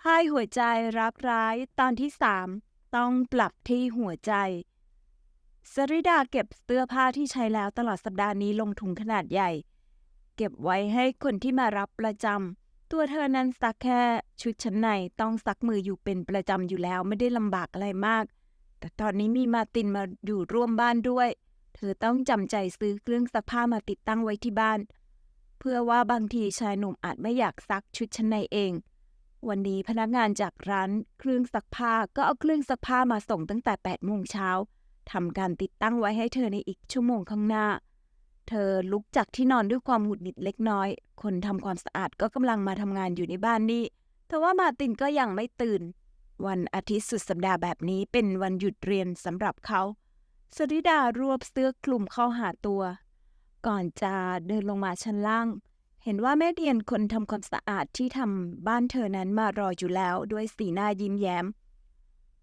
ไพ่หัวใจรักร้ายตอนที่สามต้องปรับที่หัวใจ สริดาเก็บเสื้อผ้าที่ใช้แล้วตลอดสัปดาห์นี้ลงถุงขนาดใหญ่ เก็บไว้ให้คนที่มารับประจำตัวเธอนั้นซักแค่ชุดชั้นในต้องซักมืออยู่เป็นประจำอยู่แล้วไม่ได้ลำบากอะไรมาก แต่ตอนนี้มีมาตินมาอยู่ร่วมบ้านด้วย เธอต้องจำใจซื้อเครื่องซักผ้ามาติดตั้งไว้ที่บ้าน เพื่อว่าบางทีชายหนุ่มอาจไม่อยากซักชุดชั้นในเอง วันนี้พนักงานจากร้านเครื่องซักผ้าก็เอาเครื่องซักผ้ามาส่งตั้งแต่8โมงเช้าทำการติดตั้งไว้ให้เธอในอีกชั่วโมงข้างหน้า เธอลุกจากที่นอนด้วยความหงุดหงิดเล็กน้อย คนทำความสะอาดก็กำลังมาทำงานอยู่ในบ้านนี่แต่ว่ามาตินก็ยังไม่ตื่น วันอาทิตย์สุดสัปดาห์แบบนี้เป็นวันหยุดเรียนสำหรับเขาสริดารวบเสื้อคลุมเข้าหาตัว ก่อนจะเดินลงมาชั้นล่าง เห็นว่าแม่เดียนคนทำความสะอาดที่ทำบ้านเธอนั้นมารออยู่แล้วด้วยสีหน้ายิ้มแย้ม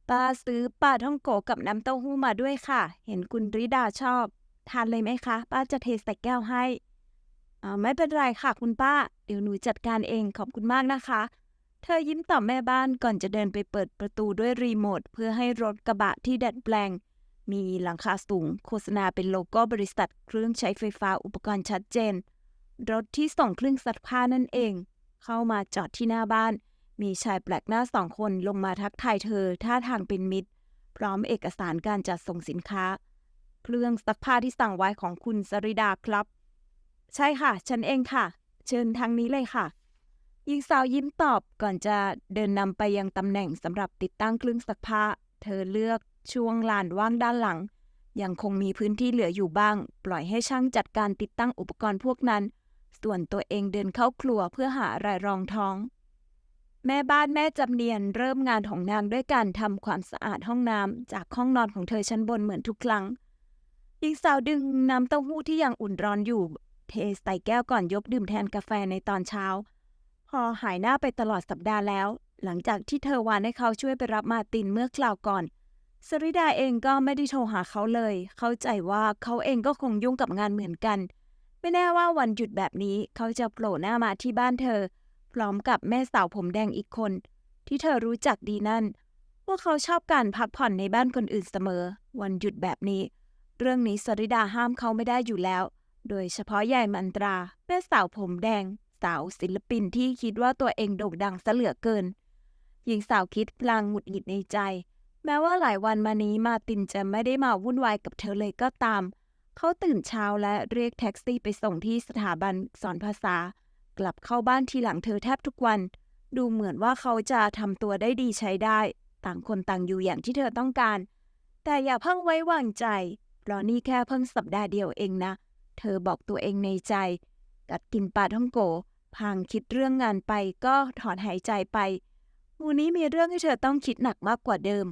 ป้าซื้อปลาท่องโกกับน้ำเต้าหู้มาด้วยค่ะ เห็นคุณริดาชอบ ทานเลยไหมคะ ป้าจะเทใส่แก้วให้อ่าไม่เป็นไรค่ะคุณป้า เดี๋ยวหนูจัดการเองขอบคุณมากนะคะ เธอยิ้มต่อแม่บ้านก่อนจะเดินไปเปิดประตูด้วยรีโมทเพื่อให้รถกระบะที่ดัดแปลง มีหลังคาสูง โฆษณาเป็นโลโก้บริษัทเครื่องใช้ไฟฟ้าอุปกรณ์ชัดเจน รถที่ส่งเครื่องซักผ้านั่นเอง เข้ามาจอดที่หน้าบ้าน มีชายแปลกหน้าสองคนลงมาทักทายเธอท่าทางเป็นมิตร พร้อมเอกสารการจัดส่งสินค้า เครื่องซักผ้าที่สั่งไว้ของคุณสริดาครับ ใช่ค่ะ ฉันเองค่ะ เชิญทางนี้เลยค่ะหญิงสาวยิ้มตอบก่อนจะเดินนำไปยังตำแหน่งสำหรับติดตั้งเครื่องซักผ้า เธอเลือกช่วงลานว่างด้านหลัง ยังคงมีพื้นที่เหลืออยู่บ้าง ปล่อยให้ช่างจัดการติดตั้งอุปกรณ์พวกนั้น ส่วนตัวเองเดินเข้าครัวเพื่อหาอะไรรองท้อง แม่บ้านแม่จำเนียนเริ่มงานของนางด้วยการทำความสะอาดห้องน้ำจากห้องนอนของเธอชั้นบนเหมือนทุกครั้งหญิงสาวดึงน้ำเต้าหู้ที่ยังอุ่นร้อนอยู่ เทใส่แก้วก่อนยกดื่มแทนกาแฟในตอนเช้า พอหายหน้าไปตลอดสัปดาห์แล้ว หลังจากที่เธอวานให้เขาช่วยไปรับมาตินเมื่อคราวก่อนสริดาเองก็ไม่ได้โทรหาเขาเลย เข้าใจว่าเขาเองก็คงยุ่งกับงานเหมือนกัน ไม่แน่ว่าวันหยุดแบบนี้เขาจะโผล่หน้ามาที่บ้านเธอ พร้อมกับแม่สาวผมแดงอีกคน ที่เธอรู้จักดีนั่นว่าเขาชอบการพักผ่อนในบ้านคนอื่นเสมอ วันหยุดแบบนี้ เรื่องนี้สริดาห้ามเขาไม่ได้อยู่แล้ว โดยเฉพาะยายมันตราแม่สาวผมแดง สาวศิลปินที่คิดว่าตัวเองโด่งดังซะเหลือเกินหญิงสาวคิดพลางหงุดหงิดในใจ แม้ว่าหลายวันมานี้มาตินจะไม่ได้มาวุ่นวายกับเธอเลยก็ตาม เขาตื่นเช้าและเรียกแท็กซี่ไปส่งที่สถาบันสอนภาษา กลับเข้าบ้านทีหลังเธอแทบทุกวัน ดูเหมือนว่าเขาจะทำตัวได้ดีใช้ได้ ต่างคนต่างอยู่อย่างที่เธอต้องการ แต่อย่าเพิ่งไว้วางใจ เพราะนี่แค่เพิ่งสัปดาห์เดียวเองนะ เธอบอกตัวเองในใจ กัดกินปลาท่องโกพางคิดเรื่องงานไปก็ถอนหายใจไปมูนี้มีเรื่องให้เธอต้องคิดหนักมากกว่าเดิม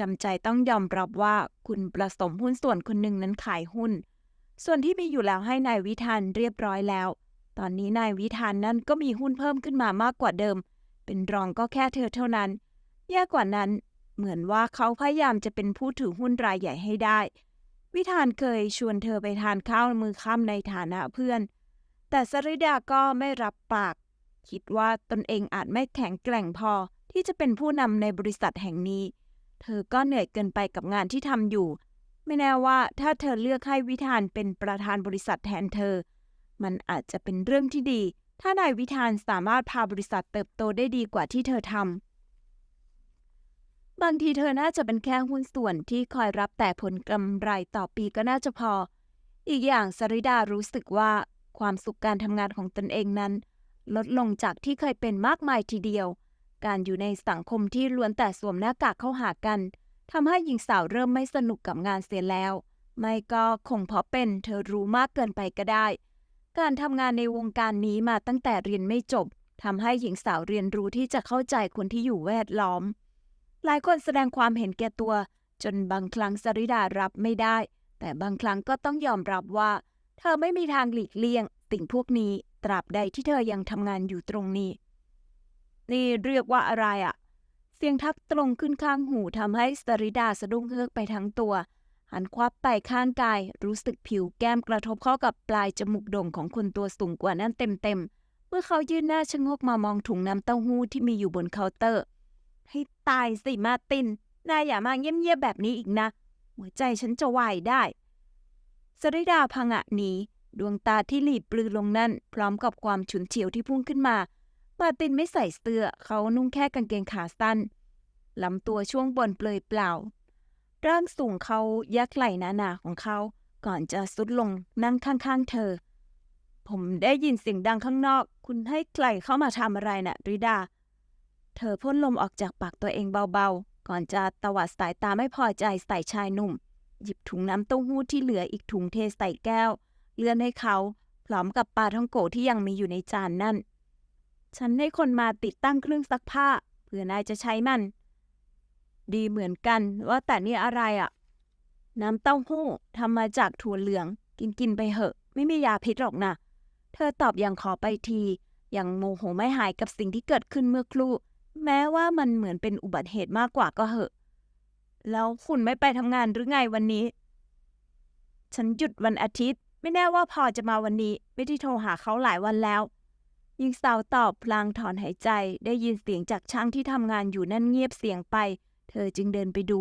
จำใจต้องยอมรับว่าคุณประสมหุ้นส่วนคนหนึ่งนั้นขายหุ้น ส่วนที่มีอยู่แล้วให้นายวิธานเรียบร้อยแล้ว ตอนนี้นายวิธานนั้นก็มีหุ้นเพิ่มขึ้นมามากกว่าเดิม เป็นรองก็แค่เธอเท่านั้นแย่กว่านั้น เหมือนว่าเขาพยายามจะเป็นผู้ถือหุ้นรายใหญ่ให้ได้ วิธานเคยชวนเธอไปทานข้าวมือค่ำในฐานะเพื่อน แต่สริดาก็ไม่รับปาก คิดว่าตนเองอาจไม่แข็งแกร่งพอที่จะเป็นผู้นำในบริษัทแห่งนี้ เธอก็เหนื่อยเกินไปกับงานที่ทำอยู่ ไม่แน่ว่าถ้าเธอเลือกให้วิธานเป็นประธานบริษัทแทนเธอ มันอาจจะเป็นเรื่องที่ดี ถ้านายวิธานสามารถพาบริษัทเติบโตได้ดีกว่าที่เธอทำบางทีเธอน่าจะเป็นแค่หุ้นส่วนที่คอยรับแต่ผลกำไรต่อปีก็น่าจะพอ อีกอย่างสริดารู้สึกว่าความสุขการทำงานของตนเองนั้น ลดลงจากที่เคยเป็นมากมายทีเดียว การอยู่ในสังคมที่ล้วนแต่สวมหน้ากากเข้าหากันทำให้หญิงสาวเริ่มไม่สนุกกับงานเสียแล้ว ไม่ก็คงเพราะเป็นเธอรู้มากเกินไปก็ได้ การทำงานในวงการนี้มาตั้งแต่เรียนไม่จบทำให้หญิงสาวเรียนรู้ที่จะเข้าใจคนที่อยู่แวดล้อม หลายคนแสดงความเห็นแก่ตัว จนบางครั้งสริดารับไม่ได้ แต่บางครั้งก็ต้องยอมรับว่า เธอไม่มีทางหลีกเลี่ยงสิ่งพวกนี้ตราบใดที่เธอยังทำงานอยู่ตรงนี้ นี่เรียกว่าอะไรอะเสียงทักตรงขึ้นข้างหูทำให้สริดาสะดุ้งเฮือกไปทั้งตัว หันควับไปข้างกาย รู้สึกผิวแก้มกระทบเข้ากับปลายจมูกโด่งของคนตัวสูงกว่านั้นเต็มๆ เมื่อเขายื่นหน้าชะงกมามองถุงน้ำเต้าหู้ที่มีอยู่บนเคาน์เตอร์ ให้ตายสิมาติน นายอย่ามาเงียบๆแบบนี้อีกนะ หัวใจฉันจะวายได้สริดาพังะหนีดวงตาที่หลีบปลือลงนั่น พร้อมกับความฉุนเฉียวที่พุ่งขึ้นมา มาตินไม่ใส่เสื้อเขานุ่งแค่กางเกงขาสั้นลำตัวช่วงบนเปลอยเปล่า ร่างสูงเขายักไหล่หนาๆของเขาก่อนจะสุดลงนั่งข้างๆเธอ ผมได้ยินเสียงดังข้างนอก คุณให้ใครเข้ามาทำอะไรนะ่ะริดา เธอพ่นลมออกจากปากตัวเองเบาๆ ก่อนจะตวัดสายตาไม่พอใจใส่ชายหนุ่ม หยิบถุงน้ำเต้าหู้ที่เหลืออีกถุงเทใส่แก้ว เลื่อนให้เขา พร้อมกับปลาท่องโกที่ยังมีอยู่ในจานนั่น ฉันให้คนมาติดตั้งเครื่องซักผ้าเผื่อนายจะใช้มัน ดีเหมือนกันว่าแต่นี่อะไรอะ่ะ น้ำเต้าหู้ทำมาจากถั่วเหลือง กินกินไปเหอะ ไม่มียาพิษหรอกนะ เธอตอบอย่างขอไปทีอย่างโมโหไม่หายกับสิ่งที่เกิดขึ้นเมื่อครู่ แม้ว่ามันเหมือนเป็นอุบัติเหตุมากกว่าก็เหอะ แล้วคุณไม่ไปทำงานหรือไงวันนี้ ฉันหยุดวันอาทิตย์ ไม่แน่ว่าพอจะมาวันนี้ ไม่ได้โทรหาเขาหลายวันแล้ว ยิงสาวตอบพลางถอนหายใจ ได้ยินเสียงจากช่างที่ทำงานอยู่นั่นเงียบเสียงไป เธอจึงเดินไปดู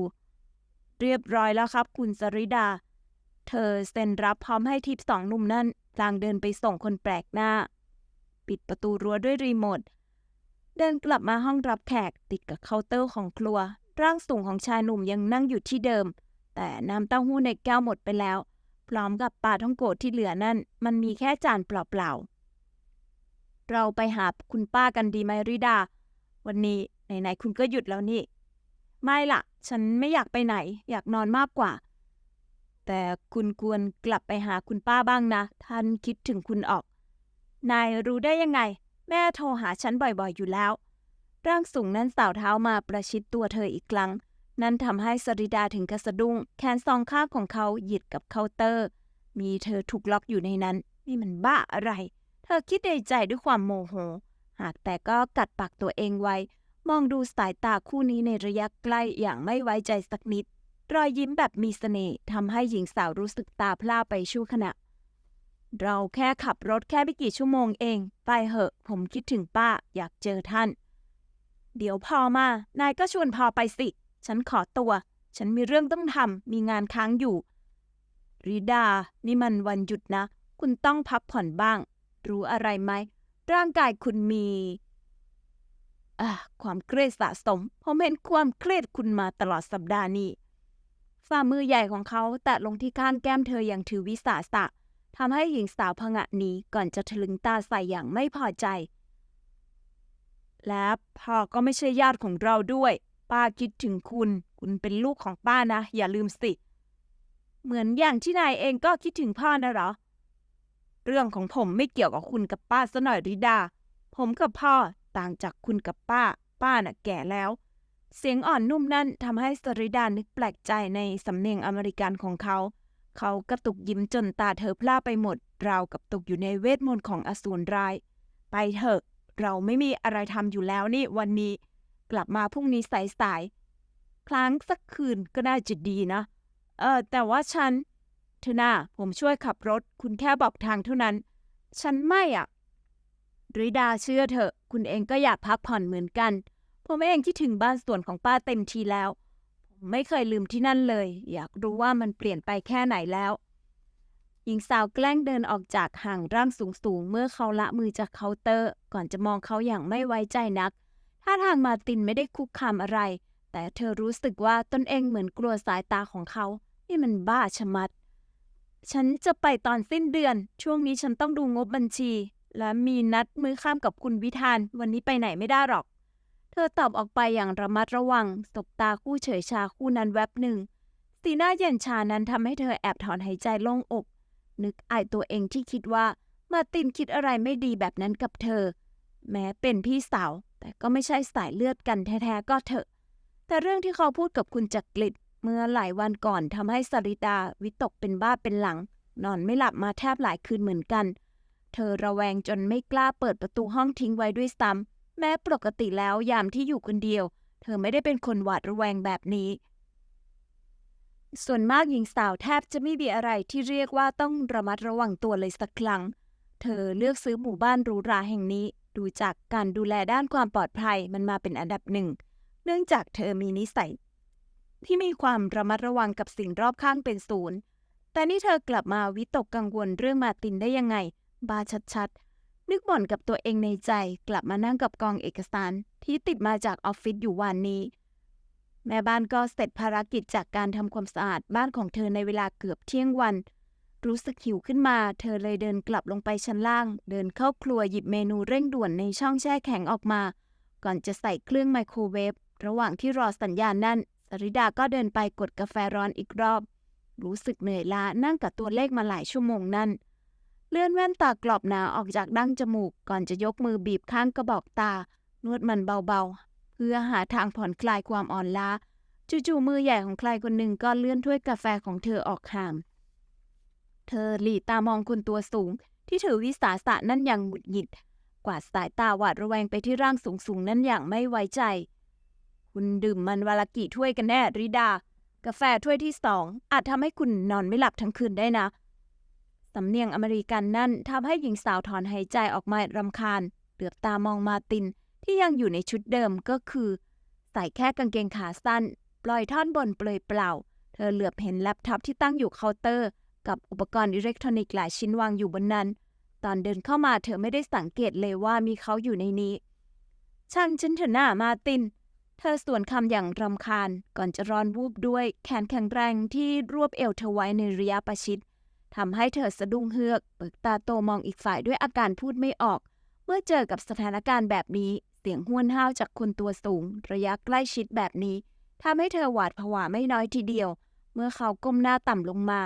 เรียบร้อยแล้วครับคุณสริดา เธอเซ็นรับพร้อมให้ทิปสองหนุ่มนั่นพลางเดินไปส่งคนแปลกหน้า ปิดประตูรั้วด้วยรีโมท เดินกลับมาห้องรับแขกติดกับเคาน์เตอร์ของครัว ร่างสูงของชายหนุ่มยังนั่งอยู่ที่เดิม แต่น้ำเต้าหู้ในแก้วหมดไปแล้ว พร้อมกับปลาท่องโกะที่เหลือนั่น มันมีแค่จานเปล่าๆ เราไปหาคุณป้ากันดีไหมริดา วันนี้ไหนๆคุณก็หยุดแล้วนี่ ไม่ล่ะฉันไม่อยากไปไหน อยากนอนมากกว่า แต่คุณควรกลับไปหาคุณป้าบ้างนะ ท่านคิดถึงคุณออก นายรู้ได้ยังไง แม่โทรหาฉันบ่อยๆอยู่แล้ว ร่างสูงนั้นสาวเท้ามาประชิดตัวเธออีกครั้ง นั่นทำให้สริดาถึงกระสะดุ้ง แขนสองข้างของเขาหยิดกับเคาน์เตอร์ มีเธอถูกล็อกอยู่ในนั้น นี่มันบ้าอะไร เธอคิดในใจด้วยความโมโห หากแต่ก็กัดปากตัวเองไว้ มองดูสายตาคู่นี้ในระยะใกล้อย่างไม่ไว้ใจสักนิด รอยยิ้มแบบมีเสน่ห์ทำให้หญิงสาวรู้สึกตาพร่าไปชั่วขณะ เราแค่ขับรถแค่ไม่กี่ชั่วโมงเอง ไปเหอะ ผมคิดถึงป้าอยากเจอท่าน เดี๋ยวพอมา นายก็ชวนพอไปสิ ฉันขอตัว ฉันมีเรื่องต้องทำมีงานค้างอยู่ริดา นี่มันวันหยุดนะ คุณต้องพักผ่อนบ้าง รู้อะไรไหม ร่างกายคุณมีความเครียดสะสม ผมเห็นความเครียดคุณมาตลอดสัปดาห์นี้ฝ่ามือใหญ่ของเขาแตะลงที่ข้างแก้มเธออย่างถือวิสาสะทำให้หญิงสาวผงะนี้ก่อนจะทะลึงตาใส่อย่างไม่พอใจ และพ่อก็ไม่ใช่ญาติของเราด้วย ป้าคิดถึงคุณ คุณเป็นลูกของป้านะ อย่าลืมสิ เหมือนอย่างที่นายเองก็คิดถึงพ่อนะหรอ เรื่องของผมไม่เกี่ยวกับคุณกับป้าซะหน่อยริดา ผมกับพ่อต่างจากคุณกับป้า ป้าน่ะแก่แล้ว เสียงอ่อนนุ่มนั่นทำให้สริดานึกแปลกใจในสำเนียงอเมริกันของเขา เขากระตุกยิ้มจนตาเธอพล่าไปหมด ราวกับตกอยู่ในเวทมนต์ของอสูรร้าย ไปเถอะ เราไม่มีอะไรทำอยู่แล้วนี่วันนี้ กลับมาพรุ่งนี้สายๆครั้งสักคืนก็น่าจะดีนะ เออแต่ว่าฉัน เธอหน่าผมช่วยขับรถ คุณแค่บอกทางเท่านั้น ฉันไม่อะริดาเชื่อเถอะคุณเองก็อยากพักผ่อนเหมือนกัน ผมเองที่ถึงบ้านสวนของป้าเต็มทีแล้ว ผมไม่เคยลืมที่นั่นเลย อยากรู้ว่ามันเปลี่ยนไปแค่ไหนแล้ว หญิงสาวแกล้งเดินออกจากห่างร่างสูงๆ เมื่อเขาละมือจากเคาน์เตอร์ ก่อนจะมองเขาอย่างไม่ไว้ใจนัก ท่าทางมาตินไม่ได้คุกคามอะไร แต่เธอรู้สึกว่าตนเองเหมือนกลัวสายตาของเขา นี่มันบ้าชะมัด ฉันจะไปตอนสิ้นเดือน ช่วงนี้ฉันต้องดูงบบัญชี และมีนัดมื้อค่ำกับคุณวิธาน วันนี้ไปไหนไม่ได้หรอก เธอตอบออกไปอย่างระมัดระวัง สบตาคู่เฉยชาคู่นั้นแวบหนึ่ง สีหน้าเย็นชานั้นทำให้เธอแอบถอนหายใจโล่งอก นึกอายตัวเองที่คิดว่า มาตินคิดอะไรไม่ดีแบบนั้นกับเธอ แม้เป็นพี่สาว แต่ก็ไม่ใช่สายเลือดกันแท้ๆก็เถอะ แต่เรื่องที่เขาพูดกับคุณจักริด เมื่อหลายวันก่อนทำให้สริตาวิตกเป็นบ้าเป็นหลัง นอนไม่หลับมาแทบหลายคืนเหมือนกัน เธอระแวงจนไม่กล้าเปิดประตูห้องทิ้งไว้ด้วยซ้ำแม้ปกติแล้วยามที่อยู่คนเดียว เธอไม่ได้เป็นคนหวาดระแวงแบบนี้ ส่วนมากหญิงสาวแทบจะไม่มีอะไรที่เรียกว่าต้องระมัดระวังตัวเลยสักครั้ง เธอเลือกซื้อหมู่บ้านหรูหราแห่งนี้ ดูจากการดูแลด้านความปลอดภัยมันมาเป็นอันดับหนึ่ง เนื่องจากเธอมีนิสัย ที่มีความระมัดระวังกับสิ่งรอบข้างเป็นศูนย์ แต่นี่เธอกลับมาวิตกกังวลเรื่องมาตินได้ยังไง บาชัดๆ นึกบ่นกับตัวเองในใจกลับมานั่งกับกองเอกสารที่ติดมาจากออฟฟิศอยู่วันนี้ แม่บ้านก็เสร็จภารกิจจากการทำความสะอาดบ้านของเธอในเวลาเกือบเที่ยงวัน รู้สึกหิวขึ้นมา เธอเลยเดินกลับลงไปชั้นล่าง เดินเข้าครัวหยิบเมนูเร่งด่วนในช่องแช่แข็งออกมา ก่อนจะใส่เครื่องไมโครเวฟระหว่างที่รอสัญญาณนั่น สริดาก็เดินไปกดกาแฟร้อนอีกรอบ รู้สึกเหนื่อยล้านั่งกับตัวเลขมาหลายชั่วโมงนั่น เลื่อนแว่นตากรอบหนาออกจากดั้งจมูก ก่อนจะยกมือบีบข้างกระบอกตา นวดมันเบาๆ เพื่อหาทางผ่อนคลายความอ่อนล้า จู่ๆมือใหญ่ของใครคนหนึ่งก็เลื่อนถ้วยกาแฟของเธอออกห่าง เธอหลีตามองคนตัวสูง ที่ถือวิสาสะนั่นอย่างหงุดหงิด กวาดสายตาหวาดระแวงไปที่ร่างสูงๆนั่นอย่างไม่ไว้ใจ คุณดื่มมันวาละกี่ถ้วยกันแน่ริดา กาแฟถ้วยที่สองอาจทำให้คุณนอนไม่หลับทั้งคืนได้นะ สำเนียงอเมริกันนั่นทำให้หญิงสาวถอนหายใจออกมารำคาญเหลือบตามองมาตินที่ยังอยู่ในชุดเดิมก็คือ ใส่แค่กางเกงขาสั้น ปล่อยท่อนบนเปลอยเปล่า เธอเหลือบเห็นแล็ปท็อปที่ตั้งอยู่เคาน์เตอร์ กับอุปกรณ์อิเล็กทรอนิกส์หลายชิ้นวางอยู่บนนั้น ตอนเดินเข้ามาเธอไม่ได้สังเกตเลยว่ามีเขาอยู่ในนี้ช่างฉันเถอะหน้ามาติน เธอสวนคำอย่างรำคาญ ก่อนจะร้อนวูบด้วยแขนแข็งแรงที่รวบเอวเธอไว้ในระยะประชิดทำให้เธอสะดุ้งเฮือกเปิดตาโตมองอีกฝ่ายด้วยอาการพูดไม่ออก เมื่อเจอกับสถานการณ์แบบนี้เสียงห้วนห้าวจากคนตัวสูง ระยะใกล้ชิดแบบนี้ทำให้เธอหวาดผวาไม่น้อยทีเดียว เมื่อเขาก้มหน้าต่ำลงมา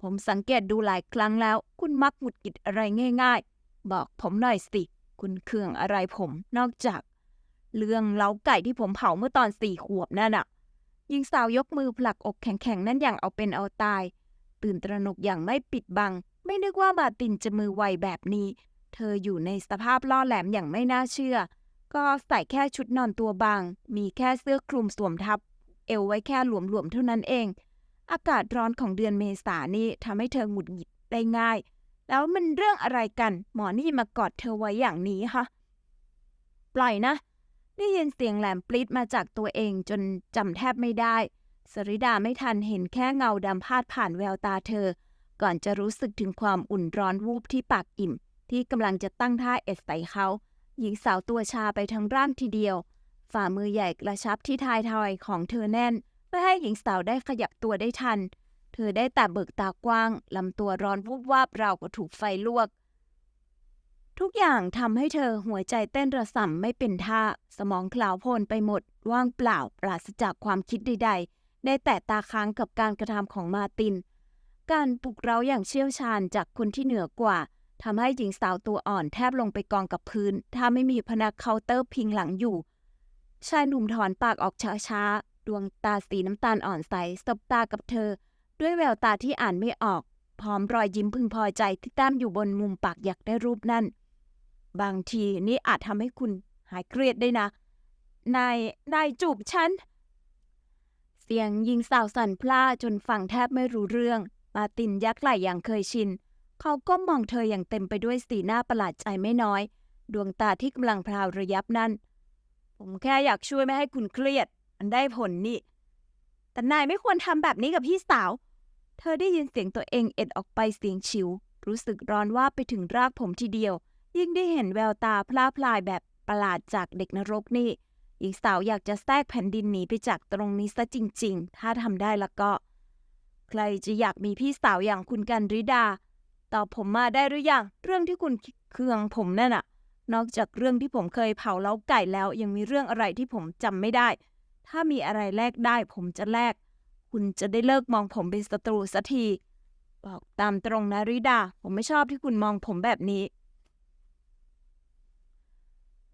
ผมสังเกตดูหลายครั้งแล้ว คุณมักหงุดหงิดอะไรง่าย ๆ บอกผมหน่อยสิ คุณเคืองอะไรผม นอกจาก เรื่องเล้าไก่ที่ผมเผาเมื่อตอนสี่ขวบนั่นอะหญิงสาวยกมือผลักอกแข็งๆ นั่นอย่างเอาเป็นเอาตาย ตื่นตระหนกอย่างไม่ปิดบัง ไม่นึกว่าบาตินจะมือไวแบบนี้ เธออยู่ในสภาพล่อแหลมอย่างไม่น่าเชื่อ ก็ใส่แค่ชุดนอนตัวบาง มีแค่เสื้อคลุมสวมทับ เอวไว้แค่หลวมๆเท่านั้นเอง อากาศร้อนของเดือนเมษานี่ทำให้เธอหงุดหงิดได้ง่าย แล้วมันเรื่องอะไรกัน หมอนี่มากอดเธอไว้อย่างนี้คะปล่อยนะ ได้ยินเสียงแหลมปลิดมาจากตัวเองจนจำแทบไม่ได้ สริดาไม่ทันเห็นแค่เงาดำพาดผ่านแววตาเธอ ก่อนจะรู้สึกถึงความอุ่นร้อนวูบที่ปากอิ่ม ที่กำลังจะตั้งท่าเอดใส่เขา หญิงสาวตัวชาไปทั้งร่างทีเดียว ฝ่ามือใหญ่กระชับที่ท้ายทอยของเธอแน่น เพื่อให้หญิงสาวได้ขยับตัวได้ทัน เธอได้แต่เบิกตากว้างลำตัวร้อนวูบวาบราวกับถูกไฟลวก ทุกอย่างทำให้เธอหัวใจเต้นระส่ำไม่เป็นท่า สมองคลาวโพลนไปหมด ว่างเปล่าปราศจากความคิดใดๆ ได้แต่ตาค้างกับการกระทำของมาติน การปลุกเร้าอย่างเชี่ยวชาญจากคนที่เหนือกว่าทำให้หญิงสาวตัวอ่อนแทบลงไปกองกับพื้น ถ้าไม่มีพนักเคาน์เตอร์พิงหลังอยู่ ชายหนุ่มถอนปากออกช้าๆ ดวงตาสีน้ำตาลอ่อนใสสบตากับเธอ ด้วยแววตาที่อ่านไม่ออก พร้อมรอยยิ้มพึงพอใจที่แต้มอยู่บนมุมปากอยากได้รูปนั่น บางทีนี่อาจทำให้คุณหายเครียดได้นะ นาย นายจูบฉัน เสียงยิงสาวสั่นพล่าจนฟังแทบไม่รู้เรื่อง มาตินยักไหล่อย่างเคยชิน เขาก้มองเธออย่างเต็มไปด้วยสีหน้าประหลาดใจไม่น้อย ดวงตาที่กำลังพราวระยับนั่นผมแค่อยากช่วยไม่ให้คุณเครียด มันได้ผลนี่ แต่นายไม่ควรทำแบบนี้กับพี่สาว เธอได้ยินเสียงตัวเองเอ็ดออกไปเสียงฉิว รู้สึกร้อนว่าไปถึงรากผมทีเดียว ยิ่งได้เห็นแววตาพลาพลายแบบประหลาดจากเด็กนรกนี่หญิงสาวอยากจะแทรกแผ่นดินหนีไปจากตรงนี้ซะจริง ๆ ถ้าทำได้แล้วก็ ใครจะอยากมีพี่สาวอย่างคุณกันริดา ตอบผมมาได้หรือยัง เรื่องที่คุณเคืองผมนั่นน่ะนอกจากเรื่องที่ผมเคยเผาเล้าไก่แล้ว ยังมีเรื่องอะไรที่ผมจำไม่ได้ ถ้ามีอะไรแลกได้ผมจะแลก คุณจะได้เลิกมองผมเป็นศัตรูสักที บอกตามตรงนะริดา ผมไม่ชอบที่คุณมองผมแบบนี้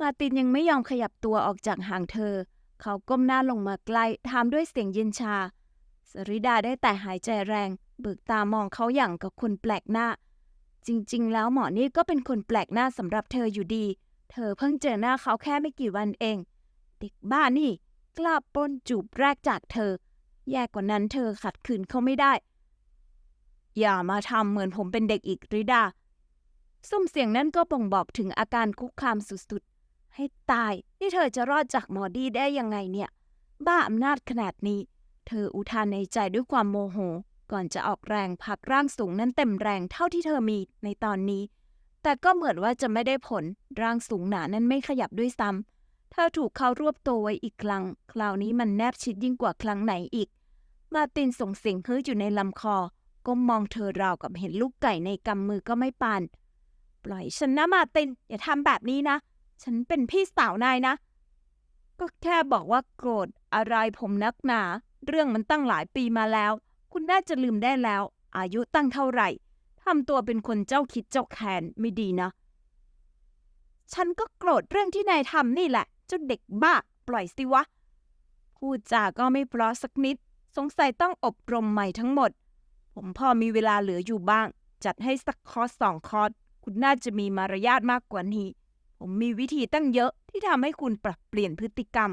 มาตินยังไม่ยอมขยับตัวออกจากห่างเธอ เขาก้มหน้าลงมาใกล้ถามด้วยเสียงเย็นชา สริดาได้แต่หายใจแรง เบิกตามองเขาอย่างกับคนแปลกหน้า จริงๆ แล้วหมอนี่ก็เป็นคนแปลกหน้าสำหรับเธออยู่ดี เธอเพิ่งเจอหน้าเขาแค่ไม่กี่วันเอง เด็กบ้านี่ กล้าปล้นจูบแรกจากเธอ แย่กว่านั้นเธอขัดขืนเขาไม่ได้ อย่ามาทำเหมือนผมเป็นเด็กอีกริดา ซุ้มเสียงนั้นก็บ่งบอกถึงอาการคุกคามสุด ให้ตายนี่เธอจะรอดจากหมอดีได้ยังไงเนี่ย บ้าอำนาจขนาดนี้ เธออุทานในใจด้วยความโมโห ก่อนจะออกแรงผลักร่างสูงนั้นเต็มแรงเท่าที่เธอมีในตอนนี้ แต่ก็เหมือนว่าจะไม่ได้ผลร่างสูงหนานั้นไม่ขยับด้วยซ้ำเธอถูกเขารวบตัวไว้อีกครั้ง คราวนี้มันแนบชิดยิ่งกว่าครั้งไหนอีก มาตินส่งเสียงฮืออยู่ในลำคอก้มมองเธอราวกับเห็นลูกไก่ในกำมือก็ไม่ปานปล่อยฉันนะมาติน อย่าทำแบบนี้นะ ฉันเป็นพี่สาวนายนะ ก็แค่บอกว่าโกรธอะไรผมนักหนา เรื่องมันตั้งหลายปีมาแล้ว คุณน่าจะลืมได้แล้ว อายุตั้งเท่าไหร่ทำตัวเป็นคนเจ้าคิดเจ้าแค้นไม่ดีนะ ฉันก็โกรธเรื่องที่นายทำนี่แหละเจ้าเด็กบ้า ปล่อยสิวะ พูดจาก็ไม่เพราะสักนิด สงสัยต้องอบรมใหม่ทั้งหมด ผมพอมีเวลาเหลืออยู่บ้าง จัดให้สักคอร์สสองคอร์สคุณน่าจะมีมารยาทมากกว่านี้ ผมมีวิธีตั้งเยอะที่ทำให้คุณปรับเปลี่ยนพฤติกรรม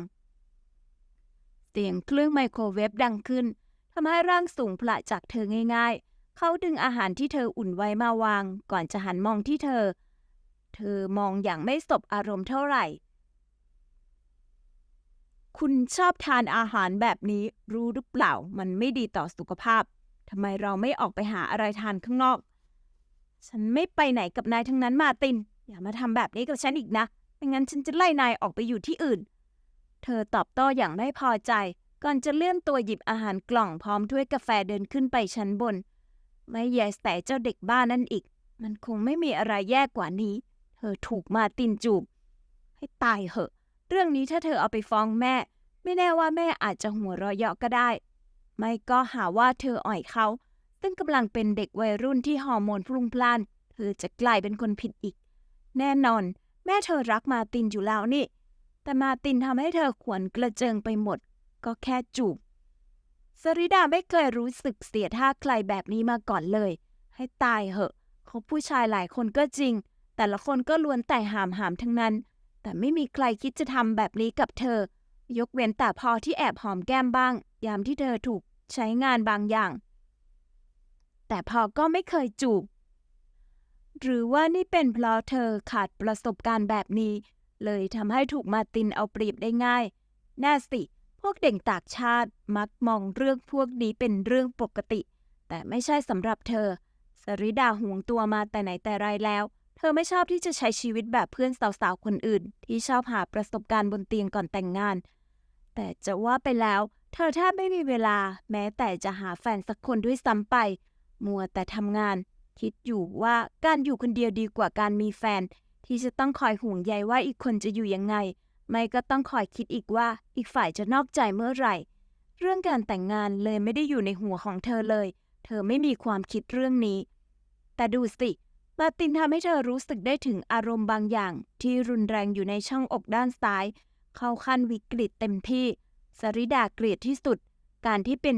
เสียงเครื่องไมโครเวฟดังขึ้นทำให้ร่างสูงผละจากเธอง่ายๆ เขาดึงอาหารที่เธออุ่นไว้มาวาง ก่อนจะหันมองที่เธอ เธอมองอย่างไม่สบอารมณ์เท่าไหร่ คุณชอบทานอาหารแบบนี้รู้หรือเปล่า มันไม่ดีต่อสุขภาพ ทำไมเราไม่ออกไปหาอะไรทานข้างนอก ฉันไม่ไปไหนกับนายทั้งนั้นมาติน อย่ามาทำแบบนี้กับฉันอีกนะไม่งั้นฉันจะไล่นายออกไปอยู่ที่อื่น เธอตอบโต้อย่างไม่พอใจ ก่อนจะเลื่อนตัวหยิบอาหารกล่องพร้อมถ้วยกาแฟเดินขึ้นไปชั้นบน ไม่แยแสแต่เจ้าเด็กบ้านนั่นอีก มันคงไม่มีอะไรแย่กว่านี้ เธอถูกมาตินจูบ ให้ตายเหอะ เรื่องนี้ถ้าเธอเอาไปฟ้องแม่ ไม่แน่ว่าแม่อาจจะหัวเราะเยาะก็ได้ ไม่ก็หาว่าเธออ่อยเขาซึ่งกำลังเป็นเด็กวัยรุ่นที่ฮอร์โมนพลุ่งพล่าน เธอจะกลายเป็นคนผิดอีก แน่นอน แม่เธอรักมาตินอยู่แล้วนี่ แต่มาตินทำให้เธอขวนกระเจิงไปหมด ก็แค่จูบ สริดาไม่เคยรู้สึกเสียท่าใครแบบนี้มาก่อนเลย ให้ตายเหอะเขาผู้ชายหลายคนก็จริง แต่ละคนก็ล้วนแต่หามหามทั้งนั้น แต่ไม่มีใครคิดจะทำแบบนี้กับเธอ ยกเว้นแต่พอที่แอบหอมแก้มบ้าง ยามที่เธอถูกใช้งานบางอย่าง แต่พอก็ไม่เคยจูบ หรือว่านี่เป็นเพราะเธอขาดประสบการณ์แบบนี้ เลยทำให้ถูกมาตินเอาเปรียบได้ง่าย แน่สิ พวกเด็กต่างชาติมักมองเรื่องพวกนี้เป็นเรื่องปกติ แต่ไม่ใช่สำหรับเธอ สริดาห่วงตัวมาแต่ไหนแต่ไรแล้ว เธอไม่ชอบที่จะใช้ชีวิตแบบเพื่อนสาวๆคนอื่น ที่ชอบหาประสบการณ์บนเตียงก่อนแต่งงาน แต่จะว่าไปแล้ว เธอแทบไม่มีเวลา แม้แต่จะหาแฟนสักคนด้วยซ้ำไป มัวแต่ทำงาน คิดอยู่ว่าการอยู่คนเดียวดีกว่าการมีแฟน ที่จะต้องคอยห่วงใยว่าอีกคนจะอยู่ยังไง ไม่ก็ต้องคอยคิดอีกว่าอีกฝ่ายจะนอกใจเมื่อไหร่ เรื่องการแต่งงานเลยไม่ได้อยู่ในหัวของเธอเลย เธอไม่มีความคิดเรื่องนี้ แต่ดูสิมาตินทำให้เธอรู้สึกได้ถึงอารมณ์บางอย่าง ที่รุนแรงอยู่ในช่องอกด้านซ้าย เข้าขั้นวิกฤตเต็มที่สริดาเกลียดที่สุด การที่เป็น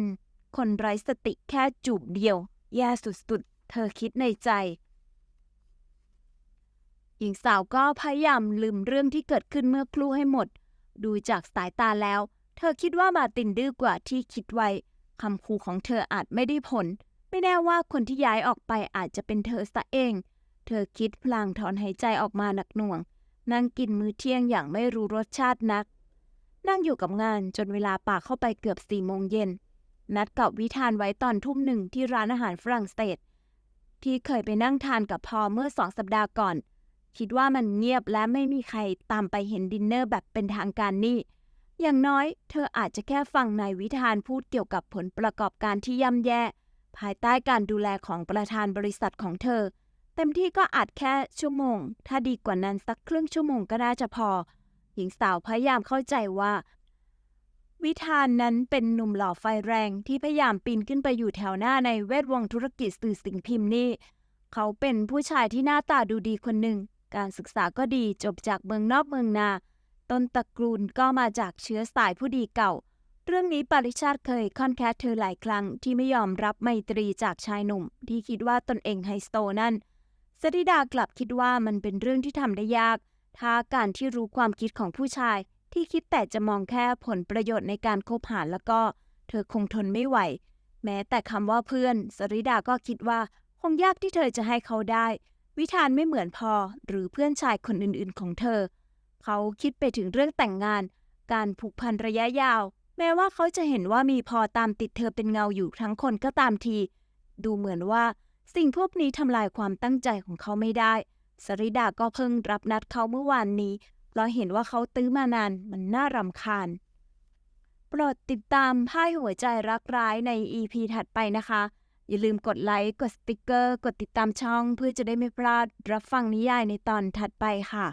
คนไร้สติแค่จูบเดียวแย่สุดๆ เธอคิดในใจ หญิงสาวก็พยายามลืมเรื่องที่เกิดขึ้นเมื่อครู่ให้หมด ดูจากสายตาแล้ว เธอคิดว่ามาตินดื้อกว่าที่คิดไว้คำคูของเธออาจไม่ได้ผล ไม่แน่ว่าคนที่ย้ายออกไปอาจจะเป็นเธอซะเอง เธอคิดพลางถอนหายใจออกมาหนักหน่วง นั่งกินมื้อเที่ยงอย่างไม่รู้รสชาตินัก นั่งอยู่กับงานจนเวลาปากเข้าไปเกือบสี่โมงเย็นนัดกับวิธานไว้ตอนทุ่มหนึ่งที่ร้านอาหารฝรั่งเศส ที่เคยไปนั่งทานกับพอเมื่อสองสัปดาห์ก่อน คิดว่ามันเงียบและไม่มีใครตามไปเห็นดินเนอร์แบบเป็นทางการนี่ อย่างน้อยเธออาจจะแค่ฟังนายวิธานพูดเกี่ยวกับผลประกอบการที่ย่ำแย่ ภายใต้การดูแลของประธานบริษัทของเธอ เต็มที่ก็อาจแค่ชั่วโมง ถ้าดีกว่านั้นสักครึ่งชั่วโมงก็น่าจะพอ หญิงสาวพยายามเข้าใจว่า วิธานนั้นเป็นหนุ่มหล่อไฟแรงที่พยายามปีนขึ้นไปอยู่แถวหน้าในเวทวงธุรกิจสื่อสิ่งพิมพ์นี่ เขาเป็นผู้ชายที่หน้าตาดูดีคนหนึ่ง การศึกษาก็ดีจบจากเมืองนอกเมืองนา ต้นตระกูลก็มาจากเชื้อสายผู้ดีเก่า เรื่องนี้ปริชาติเคยค่อนแคสเธอหลายครั้งที่ไม่ยอมรับไมตรีจากชายหนุ่ม ที่คิดว่าตนเองไฮสโตนั่นสริดากลับคิดว่ามันเป็นเรื่องที่ทำได้ยาก ถ้าการที่รู้ความคิดของผู้ชาย ที่คิดแต่จะมองแค่ผลประโยชน์ในการคบหาแล้วก็เธอคงทนไม่ไหว แม้แต่คำว่าเพื่อนสริดาก็คิดว่าคงยากที่เธอจะให้เขาได้ วิธานไม่เหมือนพอหรือเพื่อนชายคนอื่นๆของเธอ เขาคิดไปถึงเรื่องแต่งงาน การผูกพันระยะยาว แม้ว่าเขาจะเห็นว่ามีพอตามติดเธอเป็นเงาอยู่ทั้งคนก็ตามที ดูเหมือนว่าสิ่งพวกนี้ทำลายความตั้งใจของเขาไม่ได้ สริดาก็เพิ่งรับนัดเขาเมื่อวานนี้ เราเห็นว่าเขาตื้อมานานมันน่ารำคาญ โปรดติดตามพ่ายหัวใจรักร้ายใน EP ถัดไปนะคะ อย่าลืมกดไลค์ กดสติกเกอร์ กดติดตามช่อง เพื่อจะได้ไม่พลาดรับฟังนิยายในตอนถัดไปค่ะ